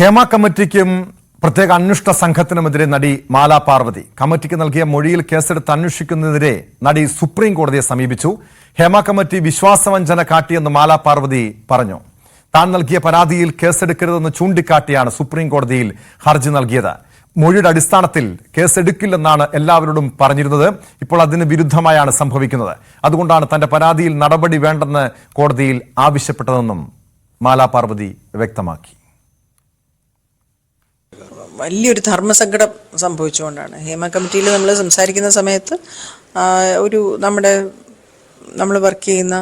ഹേമ കമ്മിറ്റിക്കും പ്രത്യേക അന്വേഷണ സംഘത്തിനുമെതിരെ നടി മാലാ പാർവതി. കമ്മിറ്റിക്ക് നൽകിയ മൊഴിയിൽ കേസെടുത്ത് അന്വേഷിക്കുന്നതിനെതിരെ നടി സുപ്രീം കോടതിയെ സമീപിച്ചു. ഹേമ കമ്മിറ്റി വിശ്വാസവഞ്ചന കാട്ടിയെന്ന് മാലാ പാർവതി പറഞ്ഞു. താൻ നൽകിയ പരാതിയിൽ കേസെടുക്കരുതെന്ന് ചൂണ്ടിക്കാട്ടിയാണ് സുപ്രീം കോടതിയിൽ ഹർജി നൽകിയത്. മൊഴിയുടെ അടിസ്ഥാനത്തിൽ കേസെടുക്കില്ലെന്നാണ് എല്ലാവരോടും പറഞ്ഞിരുന്നത്. ഇപ്പോൾ അതിന് വിരുദ്ധമായാണ് സംഭവിക്കുന്നത്. അതുകൊണ്ടാണ് തന്റെ പരാതിയിൽ നടപടി വേണ്ടെന്ന് കോടതിയിൽ ആവശ്യപ്പെട്ടതെന്നും മാലാ പാർവതി വ്യക്തമാക്കി. വലിയൊരു ധർമ്മസങ്കടം സംഭവിച്ചുകൊണ്ടാണ്. ഹേമ കമ്മിറ്റിയിൽ നമ്മൾ സംസാരിക്കുന്ന സമയത്ത് ഒരു നമ്മുടെ നമ്മൾ വർക്ക് ചെയ്യുന്ന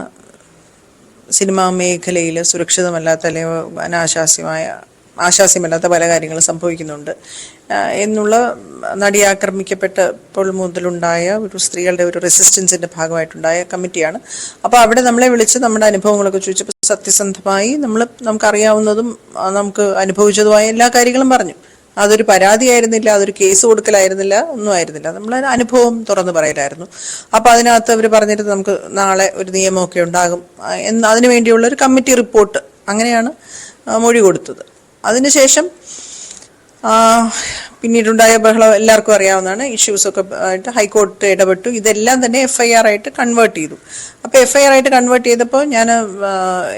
സിനിമാ മേഖലയിൽ സുരക്ഷിതമല്ലാത്ത അല്ലെങ്കിൽ അനാശാസ്യമായ ആശാസ്യമല്ലാത്ത പല കാര്യങ്ങളും സംഭവിക്കുന്നുണ്ട്. എന്നുള്ള നടി ആക്രമിക്കപ്പെട്ടപ്പോൾ മുതലുണ്ടായ ഒരു സ്ത്രീകളുടെ ഒരു റെസിസ്റ്റൻസിന്റെ ഭാഗമായിട്ടുണ്ടായ കമ്മിറ്റിയാണ്. അപ്പോൾ അവിടെ നമ്മളെ വിളിച്ച് നമ്മുടെ അനുഭവങ്ങളൊക്കെ ചോദിച്ചപ്പോൾ സത്യസന്ധമായി നമ്മൾ നമുക്കറിയാവുന്നതും നമുക്ക് അനുഭവിച്ചതുമായ എല്ലാ കാര്യങ്ങളും പറഞ്ഞു. അതൊരു പരാതിയായിരുന്നില്ല അതൊരു കേസ് കൊടുക്കലായിരുന്നില്ല ഒന്നും ആയിരുന്നില്ല. നമ്മൾ അനുഭവം തുറന്നു പറയലായിരുന്നു. അപ്പോൾ അതിനകത്ത് അവർ പറഞ്ഞിട്ട് നമുക്ക് നാളെ ഒരു നിയമമൊക്കെ ഉണ്ടാകും. എന്ന് അതിനു വേണ്ടിയുള്ള ഒരു കമ്മിറ്റി റിപ്പോർട്ട് അങ്ങനെയാണ് മൊഴി കൊടുത്തത്. അതിനുശേഷം പിന്നീടുണ്ടായ ബഹളം എല്ലാവർക്കും അറിയാവുന്നതാണ്. ഇഷ്യൂസൊക്കെ ആയിട്ട് ഹൈക്കോടതി ഇടപെട്ടു. ഇതെല്ലാം തന്നെ എഫ് ഐ ആർ ആയിട്ട് കൺവേർട്ട് ചെയ്തു. അപ്പോൾ എഫ് ഐ ആർ ആയിട്ട് കൺവേർട്ട് ചെയ്തപ്പോൾ ഞാൻ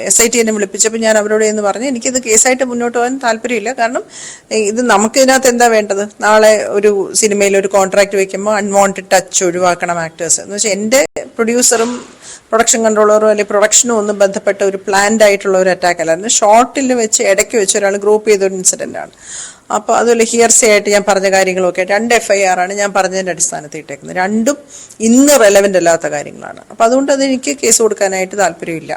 എസ് ഐ ടി എന്നെ വിളിപ്പിച്ചപ്പോൾ ഞാൻ അവരോട് എന്ന് പറഞ്ഞു എനിക്കിത് കേസായിട്ട് മുന്നോട്ട് പോകാൻ താല്പര്യമില്ല. കാരണം ഇത് നമുക്ക് ഇതിനകത്ത് എന്താ വേണ്ടത്? നാളെ ഒരു സിനിമയിൽ ഒരു കോൺട്രാക്ട് വയ്ക്കുമ്പോൾ അൺവാണ്ടഡ് ടച്ച് ഒഴിവാക്കണം ആക്ടേഴ്സ് എന്ന് വെച്ചാൽ എന്റെ പ്രൊഡ്യൂസറും പ്രൊഡക്ഷൻ കൺട്രോളറോ അല്ലെങ്കിൽ പ്രൊഡക്ഷനും ഒന്നും ബന്ധപ്പെട്ട ഒരു പ്ലാൻഡ് ആയിട്ടുള്ള ഒരു അറ്റാക്ക് അല്ലായിരുന്നു ഷോർട്ടിൽ വെച്ച് ഇടയ്ക്ക് വെച്ച് ഒരാൾ ഗ്രൂപ്പ് ചെയ്ത ഒരു ഇൻസിഡന്റ് ആണ്. അപ്പോൾ അതുപോലെ ഹിയർസേ ആയിട്ട് ഞാൻ പറഞ്ഞ കാര്യങ്ങളൊക്കെ രണ്ട് എഫ് ഐ ആർ ആണ് ഞാൻ പറഞ്ഞതിന്റെ അടിസ്ഥാനത്തിൽ ഇട്ടേക്കുന്നത്. രണ്ടും ഇന്ന് റെലവെന്റ് അല്ലാത്ത കാര്യങ്ങളാണ്. അപ്പോൾ അതുകൊണ്ട് അത് എനിക്ക് കേസ് കൊടുക്കാനായിട്ട് താല്പര്യമില്ല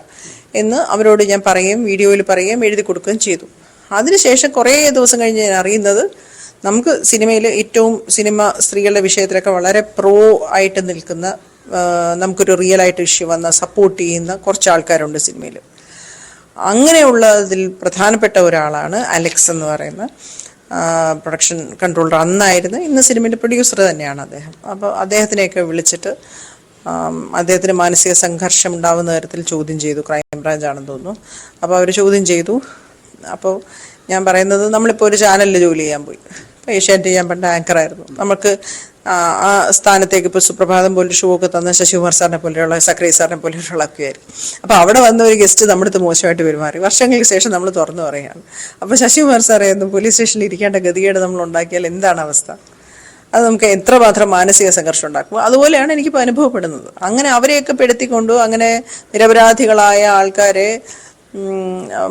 എന്ന് അവരോട് ഞാൻ പറയുകയും വീഡിയോയിൽ പറയുകയും എഴുതി കൊടുക്കുകയും ചെയ്തു. അതിനുശേഷം കുറേ ദിവസം കഴിഞ്ഞ് ഞാൻ അറിയുന്നത് നമുക്ക് സിനിമയിൽ ഏറ്റവും സിനിമ സ്ത്രീകളുടെ വിഷയത്തിലൊക്കെ വളരെ പ്രോ ആയിട്ട് നിൽക്കുന്ന നമുക്കൊരു റിയൽ ആയിട്ട് ഇഷ്യൂ വന്ന സപ്പോർട്ട് ചെയ്യുന്ന കുറച്ച് ആൾക്കാരുണ്ട് സിനിമയിൽ അങ്ങനെയുള്ളതിൽ പ്രധാനപ്പെട്ട ഒരാളാണ് അലക്സ് എന്ന് പറയുന്ന പ്രൊഡക്ഷൻ കൺട്രോളർ അന്നായിരുന്നു ഇന്ന് സിനിമയുടെ പ്രൊഡ്യൂസർ തന്നെയാണ് അദ്ദേഹം. അപ്പോൾ അദ്ദേഹത്തിനെയൊക്കെ വിളിച്ചിട്ട് അദ്ദേഹത്തിന് മാനസിക സംഘർഷം ഉണ്ടാവുന്ന തരത്തിൽ ചോദ്യം ചെയ്തു. ക്രൈംബ്രാഞ്ച് ആണെന്ന് തോന്നുന്നു. അപ്പോൾ അവർ ചോദ്യം ചെയ്തു. അപ്പോൾ ഞാൻ പറയുന്നത് നമ്മളിപ്പോൾ ഒരു ചാനലിൽ ജോലി ചെയ്യാൻ പോയി. ഏഷ്യാനെറ്റ് ഞാൻ പണ്ട് ആങ്കറായിരുന്നു. നമുക്ക് ആ സ്ഥാനത്തേക്ക് ഇപ്പോൾ സുപ്രഭാതം പോലെ ഷോ ഒക്കെ തന്ന ശശികുമാർ സാറിനെ പോലെയുള്ള സക്രി സാറിനെ പോലെയുള്ള ഒക്കെ ആയിരിക്കും അപ്പോൾ അവിടെ വന്ന ഒരു ഗസ്റ്റ് നമ്മുടെ അടുത്ത് മോശമായിട്ട് പെരുമാറി. വർഷങ്ങൾക്ക് ശേഷം നമ്മൾ തുറന്നു പറയുകയാണ്. അപ്പോൾ ശശികുമാർ സാറേ പോലീസ് സ്റ്റേഷനിൽ ഇരിക്കേണ്ട ഗതികേട് നമ്മൾ ഉണ്ടാക്കിയാൽ എന്താണ് അവസ്ഥ? അത് നമുക്ക് എത്രമാത്രം മാനസിക സംഘർഷം ഉണ്ടാക്കും? അതുപോലെയാണ് എനിക്കിപ്പോൾ അനുഭവപ്പെടുന്നത്. അങ്ങനെ അവരെയൊക്കെ പെടുത്തിക്കൊണ്ടു അങ്ങനെ നിരപരാധികളായ ആൾക്കാരെ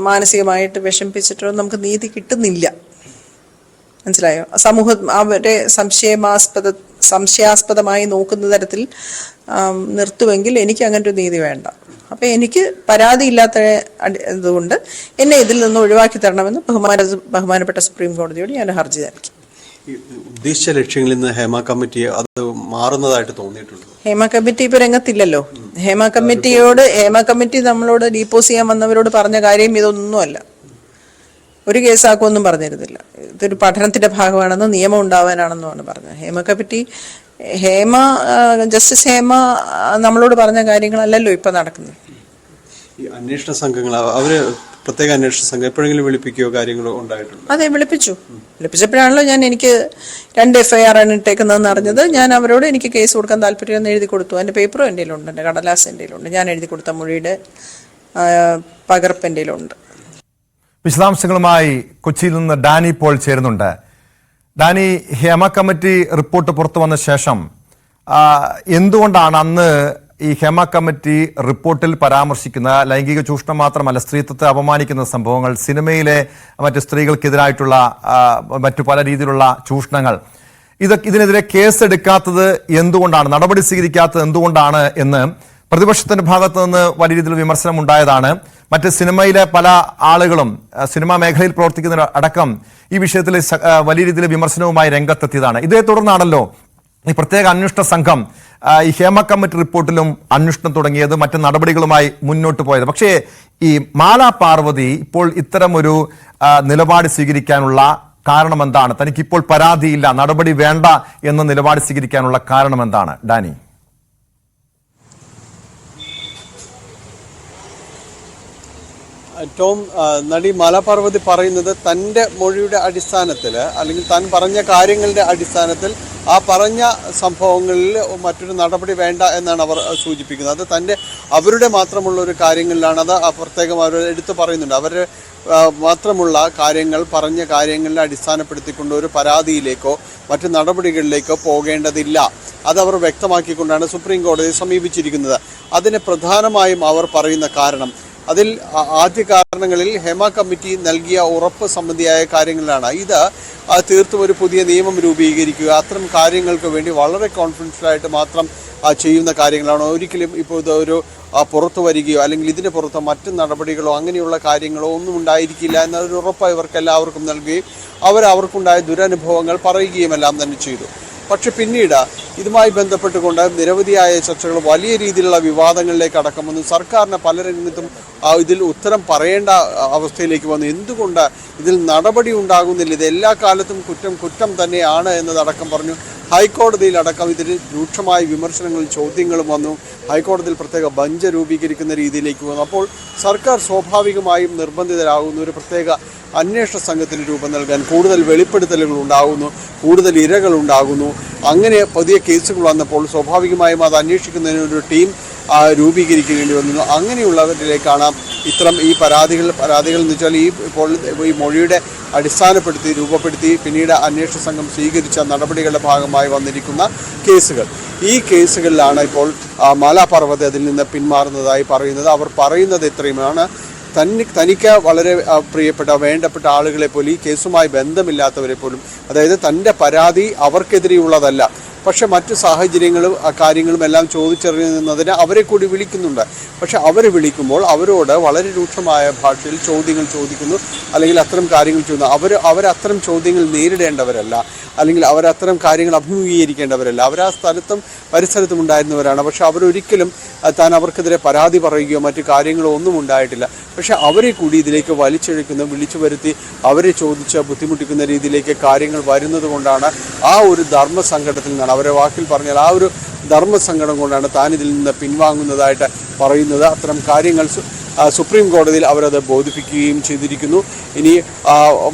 മാനസികമായിട്ട് വിഷമിപ്പിച്ചിട്ടോ നമുക്ക് നീതി കിട്ടുന്നില്ല. മനസ്സിലായോ? സമൂഹ അവരെ സംശയമാസ്പദ സംശയാസ്പദമായി നോക്കുന്ന തരത്തിൽ നിർത്തുമെങ്കിൽ എനിക്ക് അങ്ങനെ ഒരു നീതി വേണ്ട. അപ്പം എനിക്ക് പരാതി ഇല്ലാത്ത ഇതുകൊണ്ട് എന്നെ ഇതിൽ നിന്ന് ഒഴിവാക്കി തരണമെന്ന് ബഹുമാന ബഹുമാനപ്പെട്ട സുപ്രീം കോടതിയോട് ഞാൻ ഹർജി നൽകി. ഉദ്ദേശിച്ച ലക്ഷ്യങ്ങളിൽ നിന്ന് ഹേമ കമ്മിറ്റി അത് മാറുന്നതായിട്ട് തോന്നിയിട്ടുണ്ട്? ഹേമ കമ്മിറ്റി ഇപ്പൊ രംഗത്തില്ലല്ലോ. ഹേമ കമ്മിറ്റിയോട് ഹേമ കമ്മിറ്റി നമ്മളോട് ഡീപ്പോസ് ചെയ്യാൻ വന്നവരോട് പറഞ്ഞ കാര്യം ഇതൊന്നുമല്ല. ഒരു കേസാക്കുമെന്നും പറഞ്ഞിരുന്നില്ല. ഇതൊരു പഠനത്തിന്റെ ഭാഗമാണെന്ന് നിയമം ഉണ്ടാവാനാണെന്നുമാണ് പറഞ്ഞത്. ഹേമ പറ്റി ഹേമ ജസ്റ്റിസ് ഹേമ നമ്മളോട് പറഞ്ഞ കാര്യങ്ങളല്ലല്ലോ ഇപ്പൊ നടക്കുന്നത്. ഈ അന്വേഷണ സംഘങ്ങൾ അവർ പ്രത്യേക അന്വേഷണ സംഘം എപ്പോഴെങ്കിലും വിളിപ്പിക്കുകയോ കാര്യങ്ങളോ ഉണ്ടായിട്ടുണ്ട്? അതെ വിളിപ്പിച്ചു. വിളിപ്പിച്ചപ്പോഴാണല്ലോ ഞാൻ എനിക്ക് രണ്ട് എഫ്ഐആർ ഐ ആർ ആണ് ഇട്ടേക്കുന്നതെന്ന് അറിഞ്ഞത്. ഞാൻ അവരോട് എനിക്ക് കേസ് കൊടുക്കാൻ താല്പര്യം എഴുതി കൊടുത്തു. എന്റെ പേപ്പറും എന്റെ കയ്യിലുണ്ട് എന്റെ കടലാസ് എന്റെ കയ്യിലുണ്ട്. ഞാൻ എഴുതി കൊടുത്ത മൊഴിയുടെ പകർപ്പ് എന്റെ കയ്യിലുണ്ട്. വിശദാംശങ്ങളുമായി കൊച്ചിയിൽ നിന്ന് ഡാനി പോൾ ചേരുന്നുണ്ട്. ഡാനി ഹേമ കമ്മിറ്റി റിപ്പോർട്ട് പുറത്തു വന്ന ശേഷം എന്തുകൊണ്ടാണ് അന്ന് ഈ ഹേമ കമ്മിറ്റി റിപ്പോർട്ടിൽ പരാമർശിക്കുന്ന ലൈംഗിക ചൂഷണം മാത്രമല്ല സ്ത്രീത്വത്തെ അപമാനിക്കുന്ന സംഭവങ്ങൾ സിനിമയിലെ മറ്റ് സ്ത്രീകൾക്കെതിരായിട്ടുള്ള മറ്റു പല രീതിയിലുള്ള ചൂഷണങ്ങൾ ഇതൊക്കെ ഇതിനെതിരെ കേസെടുക്കാത്തത് എന്തുകൊണ്ടാണ് നടപടി സ്വീകരിക്കാത്തത് എന്തുകൊണ്ടാണ് എന്ന് പ്രതിപക്ഷത്തിന്റെ ഭാഗത്ത് നിന്ന് വലിയ രീതിയിൽ വിമർശനം ഉണ്ടായതാണ് മറ്റ് സിനിമയിലെ പല ആളുകളും സിനിമാ മേഖലയിൽ പ്രവർത്തിക്കുന്ന അടക്കം ഈ വിഷയത്തിൽ വലിയ രീതിയിൽ വിമർശനവുമായി രംഗത്തെത്തിയതാണ്. ഇതേ തുടർന്നാണല്ലോ ഈ പ്രത്യേക അന്വേഷണ സംഘം ഈ ഹേമ കമ്മിറ്റി റിപ്പോർട്ടിലും അന്വേഷണം തുടങ്ങിയത് മറ്റ് നടപടികളുമായി മുന്നോട്ട് പോയത്. പക്ഷേ ഈ മാലാ പാർവതി ഇപ്പോൾ ഇത്തരമൊരു നിലപാട് സ്വീകരിക്കാനുള്ള കാരണം എന്താണ് തനിക്കിപ്പോൾ പരാതിയില്ല നടപടി വേണ്ട എന്ന നിലപാട് സ്വീകരിക്കാനുള്ള കാരണം എന്താണ് ഡാനി. ടോം നടി മാലാപാർവതി പറയുന്നത് തന്റെ മൊഴിയുടെ അടിസ്ഥാനത്തിൽ അല്ലെങ്കിൽ താൻ പറഞ്ഞ കാര്യങ്ങളുടെ അടിസ്ഥാനത്തിൽ ആ പറഞ്ഞ സംഭവങ്ങളിൽ മറ്റൊരു നടപടി വേണ്ട എന്നാണ് അവർ സൂചിപ്പിക്കുന്നത്. അത് തന്റെ അവരുടെ മാത്രമുള്ള ഒരു കാര്യങ്ങളിലാണ്. അത് പ്രത്യേകം അവർ എടുത്തു പറയുന്നുണ്ട്. അവർ മാത്രമുള്ള കാര്യങ്ങൾ പറഞ്ഞ കാര്യങ്ങളിൽ അടിസ്ഥാനപ്പെടുത്തിക്കൊണ്ട് ഒരു പരാതിയിലേക്കോ മറ്റു നടപടികളിലേക്കോ പോകേണ്ടതില്ല. അതവർ വ്യക്തമാക്കിക്കൊണ്ടാണ് സുപ്രീം കോടതിയെ സമീപിച്ചിരിക്കുന്നത്. അതിന് പ്രധാനമായും അവർ പറയുന്ന കാരണം അതിൽ ആദ്യ കാരണങ്ങളിൽ ഹേമ കമ്മിറ്റി നൽകിയ ഉറപ്പ് സംബന്ധിയായ കാര്യങ്ങളിലാണ്. ഇത് തീർത്തും ഒരു പുതിയ നിയമം രൂപീകരിക്കുക. അത്തരം കാര്യങ്ങൾക്ക് വേണ്ടി വളരെ കോൺഫിഡൻഷ്യലായിട്ട് മാത്രം ചെയ്യുന്ന കാര്യങ്ങളാണ്. ഒരിക്കലും ഇപ്പോൾ ഇതൊരു പുറത്തു വരികയോ അല്ലെങ്കിൽ ഇതിന് പുറത്ത് മറ്റ് നടപടികളോ അങ്ങനെയുള്ള കാര്യങ്ങളോ ഒന്നും ഉണ്ടായിരിക്കില്ല എന്നൊരു ഉറപ്പ് ഇവർക്ക് എല്ലാവർക്കും നൽകുകയും അവർ അവർക്കുണ്ടായ ദുരനുഭവങ്ങൾ പറയുകയും എല്ലാം തന്നെ ചെയ്തു. പക്ഷെ പിന്നീട് ഇതുമായി ബന്ധപ്പെട്ടുകൊണ്ട് നിരവധിയായ ചർച്ചകൾ വലിയ രീതിയിലുള്ള വിവാദങ്ങളിലേക്ക് അടക്കം വന്നു സർക്കാരിന് പല രംഗത്തും ഇതിൽ ഉത്തരം പറയേണ്ട അവസ്ഥയിലേക്ക് വന്നു. എന്തുകൊണ്ട് ഇതിൽ നടപടി ഉണ്ടാകുന്നില്ല? ഇത് എല്ലാ കാലത്തും കുറ്റം കുറ്റം തന്നെയാണ് എന്നതടക്കം പറഞ്ഞു. ഹൈക്കോടതിയിൽ അടക്കം ഇതിന് രൂക്ഷമായ വിമർശനങ്ങളും ചോദ്യങ്ങളും വന്നു. ഹൈക്കോടതിയിൽ പ്രത്യേക ബഞ്ച് രൂപീകരിക്കുന്ന രീതിയിലേക്ക് വന്നു. അപ്പോൾ സർക്കാർ സ്വാഭാവികമായും നിർബന്ധിതരാകുന്ന. ഒരു പ്രത്യേക അന്വേഷണ സംഘത്തിന് രൂപം നൽകാൻ കൂടുതൽ വെളിപ്പെടുത്തലുകൾ ഉണ്ടാകുന്നു. കൂടുതൽ ഇരകൾ ഉണ്ടാകുന്നു. അങ്ങനെ പുതിയ കേസുകൾ വന്നപ്പോൾ സ്വാഭാവികമായും അത് അന്വേഷിക്കുന്നതിന് ഒരു ടീം രൂപീകരിക്കേണ്ടി വന്നു അങ്ങനെയുള്ളവരിലേക്കാണ് ഇത്തരം ഈ പരാതികൾ പരാതികൾ എന്ന് വെച്ചാൽ ഈ ഇപ്പോൾ ഈ മൊഴിയുടെ അടിസ്ഥാനപ്പെടുത്തി രൂപപ്പെടുത്തി പിന്നീട് അന്വേഷണ സംഘം സ്വീകരിച്ച നടപടികളുടെ ഭാഗമായി വന്നിരിക്കുന്ന കേസുകൾ. ഈ കേസുകളിലാണ് ഇപ്പോൾ മാലാപർവത അതിൽ നിന്ന് പിന്മാറുന്നതായി പറയുന്നത്. അവർ പറയുന്നത് ഇത്രയുമാണ്. തനി തനിക്ക് വളരെ പ്രിയപ്പെട്ട വേണ്ടപ്പെട്ട ആളുകളെ പോലും ഈ കേസുമായി ബന്ധമില്ലാത്തവരെ പോലും അതായത് തന്റെ പരാതി അവർക്കെതിരെയുള്ളതല്ല. പക്ഷെ മറ്റു സാഹചര്യങ്ങളും കാര്യങ്ങളും എല്ലാം ചോദിച്ചറിയുന്നതിന് അവരെ കൂടി വിളിക്കുന്നുണ്ട്. പക്ഷെ അവരെ വിളിക്കുമ്പോൾ അവരോട് വളരെ രൂക്ഷമായ ഭാഷയിൽ ചോദ്യങ്ങൾ ചോദിക്കുന്നു. അല്ലെങ്കിൽ അത്തരം കാര്യങ്ങൾ ചെയ്യുന്നു അവർ അവരത്തരം ചോദ്യങ്ങൾ നേരിടേണ്ടവരല്ല. അല്ലെങ്കിൽ അവരത്തരം കാര്യങ്ങൾ അഭിമുഖീകരിക്കേണ്ടവരല്ല. അവർ ആ സ്ഥലത്തും പരിസരത്തും ഉണ്ടായിരുന്നവരാണ്. പക്ഷെ അവരൊരിക്കലും താൻ അവർക്കെതിരെ പരാതി പറയുകയോ മറ്റു കാര്യങ്ങളോ ഒന്നും ഉണ്ടായിട്ടില്ല. പക്ഷെ അവരെ കൂടി ഇതിലേക്ക് വലിച്ചെഴുക്കുന്ന വിളിച്ചു വരുത്തി അവരെ ചോദിച്ച് ബുദ്ധിമുട്ടിക്കുന്ന രീതിയിലേക്ക് കാര്യങ്ങൾ വരുന്നത് കൊണ്ടാണ് ആ ഒരു ധർമ്മസങ്കടത്തിൽ നിന്നാണ് അവരെ വാക്കിൽ പറഞ്ഞാൽ ആ ഒരു ധർമ്മസങ്കടം കൊണ്ടാണ് താൻ ഇതിൽ നിന്ന് പിൻവാങ്ങുന്നതായിട്ട് പറയുന്നത്. അത്തരം കാര്യങ്ങൾ സുപ്രീം കോടതിയിൽ അവരത് ബോധിപ്പിക്കുകയും ചെയ്തിരിക്കുന്നു. ഇനി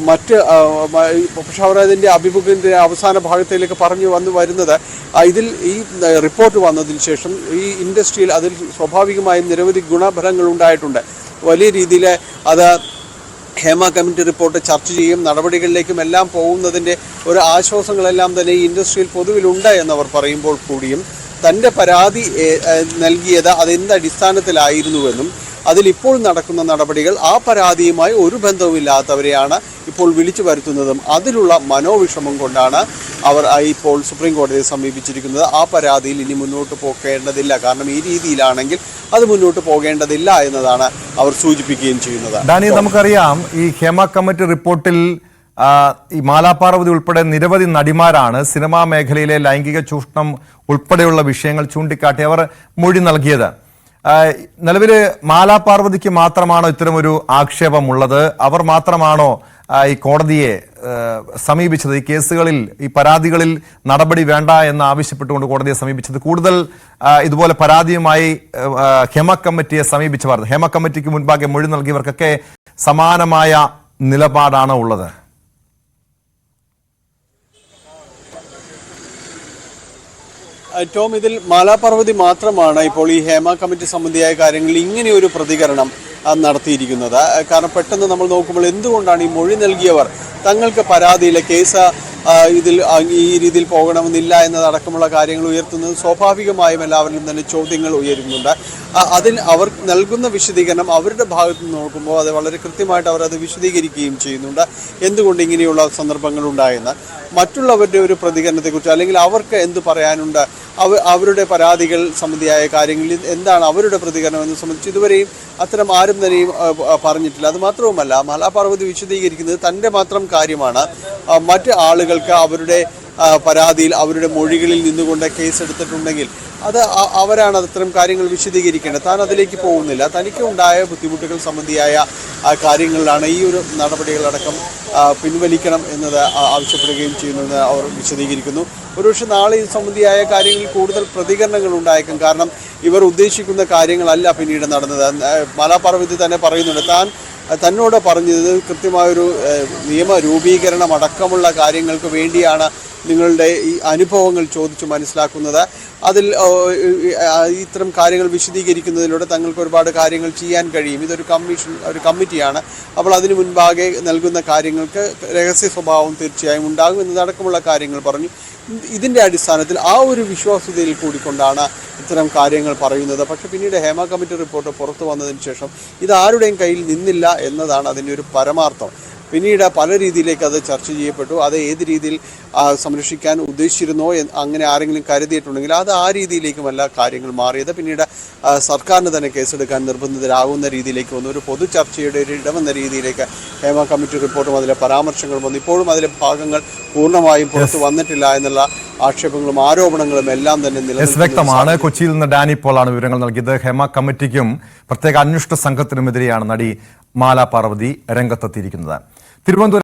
മറ്റ് പക്ഷെ അവരതിന്റെ അഭിമുഖത്തിന്റെ അവസാന ഭാഗത്തിലേക്ക് പറഞ്ഞു വന്നു വരുന്നത് ഇതിൽ ഈ റിപ്പോർട്ട് വന്നതിന് ശേഷം ഈ ഇൻഡസ്ട്രിയിൽ അതിൽ സ്വാഭാവികമായും നിരവധി ഗുണഫലങ്ങൾ ഉണ്ടായിട്ടുണ്ട്. വലിയ രീതിയിൽ അത് ഹേമ കമ്മിറ്റി റിപ്പോർട്ട് ചർച്ച ചെയ്യും. നടപടികളിലേക്കും എല്ലാം പോകുന്നതിന്റെ ഒരു ആശ്വാസങ്ങളെല്ലാം തന്നെ ഈ ഇൻഡസ്ട്രിയിൽ പൊതുവിലുണ്ട് എന്നവർ പറയുമ്പോൾ കൂടിയും തന്റെ പരാതി നൽകിയത് അതെന്ത് അടിസ്ഥാനത്തിലായിരുന്നുവെന്നും അതിലിപ്പോൾ നടക്കുന്ന നടപടികൾ ആ പരാതിയുമായി ഒരു ബന്ധവുമില്ലാത്തവരെയാണ് ഇപ്പോൾ വിളിച്ചു വരുത്തുന്നതും അതിലുള്ള മനോവിഷമം കൊണ്ടാണ് അവർ ഇപ്പോൾ സുപ്രീം കോടതിയെ സമീപിച്ചിരിക്കുന്നത്. ആ പരാതിയിൽ ഇനി മുന്നോട്ട് പോകേണ്ടതില്ല. കാരണം ഈ രീതിയിലാണെങ്കിൽ അത് മുന്നോട്ട് പോകേണ്ടതില്ല എന്നതാണ് അവർ സൂചിപ്പിക്കുകയും ചെയ്യുന്നത്. ഡാനി നമുക്കറിയാം ഈ ഹേമ കമ്മിറ്റി റിപ്പോർട്ടിൽ ഈ മാലാപാർവതി ഉൾപ്പെടെ നിരവധി നടിമാരാണ് സിനിമാ മേഖലയിലെ ലൈംഗിക ചൂഷണം ഉൾപ്പെടെയുള്ള വിഷയങ്ങൾ ചൂണ്ടിക്കാട്ടി അവർ മൊഴി നൽകിയത്. മാലാ മാലാപാർവതിക്ക് മാത്രമാണോ ഇത്തരമൊരു ആക്ഷേപമുള്ളത്? അവർ മാത്രമാണോ ഈ കോടതിയെ സമീപിച്ചത്? ഈ കേസുകളിൽ ഈ പരാതികളിൽ നടപടി വേണ്ട എന്ന് ആവശ്യപ്പെട്ടുകൊണ്ട് കോടതിയെ സമീപിച്ചത്. കൂടുതൽ ഇതുപോലെ പരാതിയുമായി ഹേമ കമ്മിറ്റിയെ സമീപിച്ചവർ ഹേമ കമ്മിറ്റിക്ക് മുൻപാകെ മൊഴി നൽകിയവർക്കൊക്കെ സമാനമായ നിലപാടാണ് ഉള്ളത്. ടോം ഇതിൽ മാലാപർവതി മാത്രമാണ് ഇപ്പോൾ ഈ ഹേമ കമ്മിറ്റി സംബന്ധിയായ കാര്യങ്ങളിൽ ഇങ്ങനെ ഒരു പ്രതികരണം നടത്തിയിരിക്കുന്നത്. കാരണം പെട്ടെന്ന് നമ്മൾ നോക്കുമ്പോൾ എന്തുകൊണ്ടാണ് ഈ മൊഴി നൽകിയവർ തങ്ങൾക്ക് പരാതിയില്ല കേസ് ഇതിൽ ഈ രീതിയിൽ പോകണമെന്നില്ല എന്നതടക്കമുള്ള കാര്യങ്ങൾ ഉയർത്തുന്നത് സ്വാഭാവികമായും എല്ലാവരിലും തന്നെ ചോദ്യങ്ങൾ ഉയരുന്നുണ്ട്. അതിൽ അവർ നൽകുന്ന വിശദീകരണം അവരുടെ ഭാഗത്ത് നിന്ന് നോക്കുമ്പോൾ അത് വളരെ കൃത്യമായിട്ട് അവർ അത് വിശദീകരിക്കുകയും ചെയ്യുന്നുണ്ട്. എന്തുകൊണ്ട് ഇങ്ങനെയുള്ള സന്ദർഭങ്ങൾ ഉണ്ടായെന്ന്. മറ്റുള്ളവരുടെ ഒരു പ്രതികരണത്തെക്കുറിച്ച് അല്ലെങ്കിൽ അവർക്ക് എന്ത് പറയാനുണ്ട് അവ അവരുടെ പരാതികൾ സംബന്ധിയായ കാര്യങ്ങളിൽ എന്താണ് അവരുടെ പ്രതികരണം എന്ന് സംബന്ധിച്ച് ഇതുവരെയും അത്തരം ആരും തന്നെയും പറഞ്ഞിട്ടില്ല. അത് മാത്രവുമല്ല മാലാപാർവതി വിശദീകരിക്കുന്നത് തന്റെ മാത്രം കാര്യമാണ്. മറ്റ് ആളുകൾക്ക് അവരുടെ പരാതിയിൽ അവരുടെ മൊഴികളിൽ നിന്നുകൊണ്ട് കേസെടുത്തിട്ടുണ്ടെങ്കിൽ അത് അവരാണ് അത്തരം കാര്യങ്ങൾ വിശദീകരിക്കേണ്ടത്. താൻ അതിലേക്ക് പോകുന്നില്ല. തനിക്ക് ഉണ്ടായ ബുദ്ധിമുട്ടുകൾ സംബന്ധിയായ കാര്യങ്ങളിലാണ് ഈ ഒരു നടപടികളടക്കം പിൻവലിക്കണം എന്നത് ആവശ്യപ്പെടുകയും ചെയ്യുന്നതെന്ന് അവർ വിശദീകരിക്കുന്നു. ഒരുപക്ഷെ നാളെ ഇത് സംബന്ധിയായ കാര്യങ്ങളിൽ കൂടുതൽ പ്രതികരണങ്ങൾ ഉണ്ടായേക്കും. കാരണം ഇവർ ഉദ്ദേശിക്കുന്ന കാര്യങ്ങളല്ല പിന്നീട് നടന്നത്. ആ, മാലാപാർവതി തന്നെ പറയുന്നുണ്ട് താൻ തന്നോട് പറഞ്ഞത് കൃത്യമായൊരു നിയമ രൂപീകരണം അടക്കമുള്ള കാര്യങ്ങൾക്ക് വേണ്ടിയാണ് നിങ്ങളുടെ ഈ അനുഭവങ്ങൾ ചോദിച്ചു മനസ്സിലാക്കുന്നത്. അതിൽ ഇത്തരം കാര്യങ്ങൾ വിശദീകരിക്കുന്നതിലൂടെ തങ്ങൾക്ക് ഒരുപാട് കാര്യങ്ങൾ ചെയ്യാൻ കഴിയും. ഇതൊരു കമ്മീഷൻ ഒരു കമ്മിറ്റിയാണ്. അപ്പോൾ അതിനു മുൻപാകെ നൽകുന്ന കാര്യങ്ങൾക്ക് രഹസ്യ സ്വഭാവം തീർച്ചയായും ഉണ്ടാകും എന്നതടക്കമുള്ള കാര്യങ്ങൾ പറഞ്ഞു. ഇതിന്റെ അടിസ്ഥാനത്തിൽ ആ ഒരു വിശ്വാസ്യതയിൽ കൂടിക്കൊണ്ടാണ് ഇത്തരം കാര്യങ്ങൾ പറയുന്നത്. പക്ഷേ പിന്നീട് ഹേമ കമ്മിറ്റി റിപ്പോർട്ട് പുറത്തു വന്നതിന് ശേഷം ഇത് ആരുടെയും കയ്യിൽ നിന്നില്ല എന്നതാണ് അതിന്റെ ഒരു പരമാർത്ഥം. പിന്നീട് പല രീതിയിലേക്ക് അത് ചർച്ച ചെയ്യപ്പെട്ടു. അത് ഏത് രീതിയിൽ സംരക്ഷിക്കാൻ ഉദ്ദേശിച്ചിരുന്നോ അങ്ങനെ ആരെങ്കിലും കരുതിയിട്ടുണ്ടെങ്കിൽ അത് ആ രീതിയിലേക്കുമല്ല കാര്യങ്ങൾ മാറിയത്. പിന്നീട് സർക്കാരിന് തന്നെ കേസെടുക്കാൻ നിർബന്ധിതരാകുന്ന രീതിയിലേക്ക് വന്നു. ഒരു പൊതു ചർച്ചയുടെ ഒരു ഇടമെന്ന രീതിയിലേക്ക് ഹേമ കമ്മിറ്റി റിപ്പോർട്ടും അതിലെ പരാമർശങ്ങളും വന്നു. ഇപ്പോഴും അതിലെ ഭാഗങ്ങൾ പൂർണമായും പുറത്തു വന്നിട്ടില്ല എന്നുള്ള ആക്ഷേപങ്ങളും ആരോപണങ്ങളും എല്ലാം തന്നെ വ്യക്തമാണ്. കൊച്ചിയിൽ നിന്ന് ഡാനി പോളാണ് വിവരങ്ങൾ നൽകിയത്. ഹേമ കമ്മിറ്റിക്കും പ്രത്യേക അന്വേഷണ സംഘത്തിനുമെതിരെയാണ് നടി മാലാ പാർവതി രംഗത്തെത്തിയിരിക്കുന്നത്. തിരുവനന്തപുരം